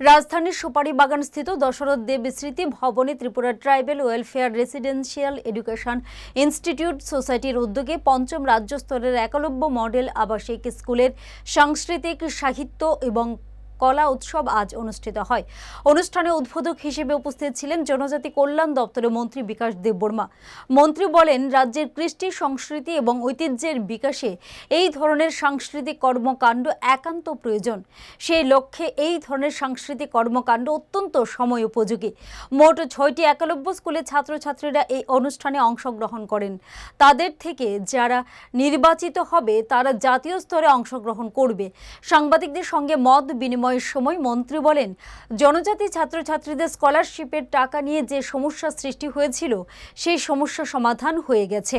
রাজধানীর সুপারি বাগান স্থিত দশরথ দেব স্মৃতি ভবনে Tripura tribal welfare residential education institute সোসাইটির উদ্যোগে পঞ্চম রাজ্য স্তরের একলব্য মডেল আবাসিক স্কুলের সাংস্কৃতিক, সাহিত্য এবং কলা উৎসব আজ অনুষ্ঠিত হয়। অনুষ্ঠানে উদ্বোধক হিসেবে উপস্থিত ছিলেন জনজাতি কল্যাণ দপ্তরের মন্ত্রী বিকাশ দেববর্মা। মন্ত্রী বলেন, রাজ্যের কৃষ্টি, সংস্কৃতি এবং ঐতিহ্যের বিকাশে এই ধরনের সাংস্কৃতিক কর্মকাণ্ড একান্ত প্রয়োজন। সেই লক্ষ্যে এই ধরনের সাংস্কৃতিক কর্মকাণ্ড অত্যন্ত সময় উপযোগী। মোট ছয়টি একলব্য স্কুলের ছাত্রছাত্রীরা এই অনুষ্ঠানে অংশগ্রহণ করেন। তাদের থেকে যারা নির্বাচিত হবে, তারা জাতীয় স্তরে অংশগ্রহণ করবে। সাংবাদিকদের সঙ্গে মত বিনিময়ের সময় মন্ত্রী বলেন, জনজাতি ছাত্রছাত্রীদের স্কলারশিপের টাকা নিয়ে যে সমস্যা সৃষ্টি হয়েছিল, সেই সমস্যা সমাধান হয়ে গেছে।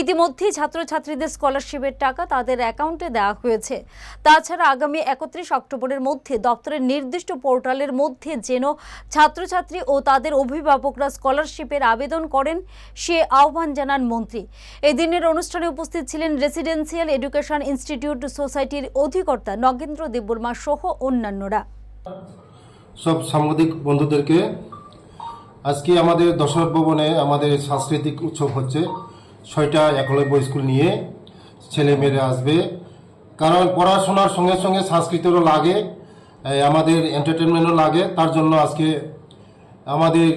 ইতিমধ্যেই ছাত্রছাত্রীদের স্কলারশিপের টাকা তাদের অ্যাকাউন্টে দেওয়া হয়েছে। তাছাড়া আগামী একত্রিশ অক্টোবরের মধ্যে দপ্তরের নির্দিষ্ট পোর্টালের মধ্যে যেন ছাত্রছাত্রী ও তাদের অভিভাবকরা স্কলারশিপের আবেদন করেন, সে আহ্বান জানান মন্ত্রী। এদিনের অনুষ্ঠানে উপস্থিত ছিলেন রেসিডেন্সিয়াল এডুকেশন ইনস্টিটিউট সোসাইটির অধিকর্তা নগেন্দ্র দেববর্মা সহ অন্যান্যরা সব সাংবাদিক বন্ধুদেরকে, আজকে আমাদের দশরথ ভবনে আমাদের সাংস্কৃতিক উৎসব হচ্ছে ছয়টা একলব্য স্কুল নিয়ে ছেলে মেয়েরা আসবে। কারণ পড়াশোনার সঙ্গে সঙ্গে সংস্কৃতিরও লাগে আমাদের এন্টারটেনমেন্টও লাগে। তার জন্য আজকে আমাদের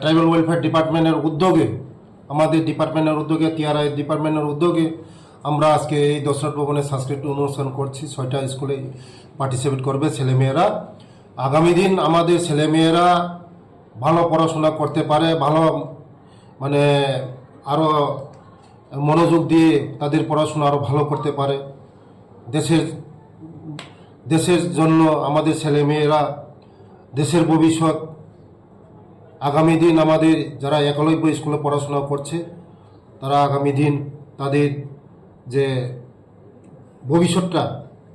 ট্রাইবাল ওয়েলফেয়ার ডিপার্টমেন্টের উদ্যোগে, আমাদের ডিপার্টমেন্টের উদ্যোগে টিআরআই ডিপার্টমেন্টের উদ্যোগে আমরা আজকে এই দশরথ ভবনে সাংস্কৃতিক অনুষ্ঠান করছি। ছয়টা স্কুলে পার্টিসিপেট করবে ছেলেমেয়েরা। আগামী দিন আমাদের ছেলেমেয়েরা ভালো পড়াশোনা করতে পারে, ভালো মানে আরও মনোযোগ দিয়ে তাদের পড়াশোনা আরও ভালো করতে পারে। দেশের দেশের জন্য আমাদের ছেলেমেয়েরা, দেশের ভবিষ্যৎ, আগামী দিন আমাদের যারা একলব্য স্কুলে পড়াশোনা করছে, তারা আগামী দিন তাদের যে ভবিষ্যৎটা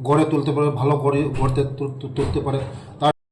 গড়ে তুলতে পারে ভালো করে গড়তে তুল- তুলতে পারে। তার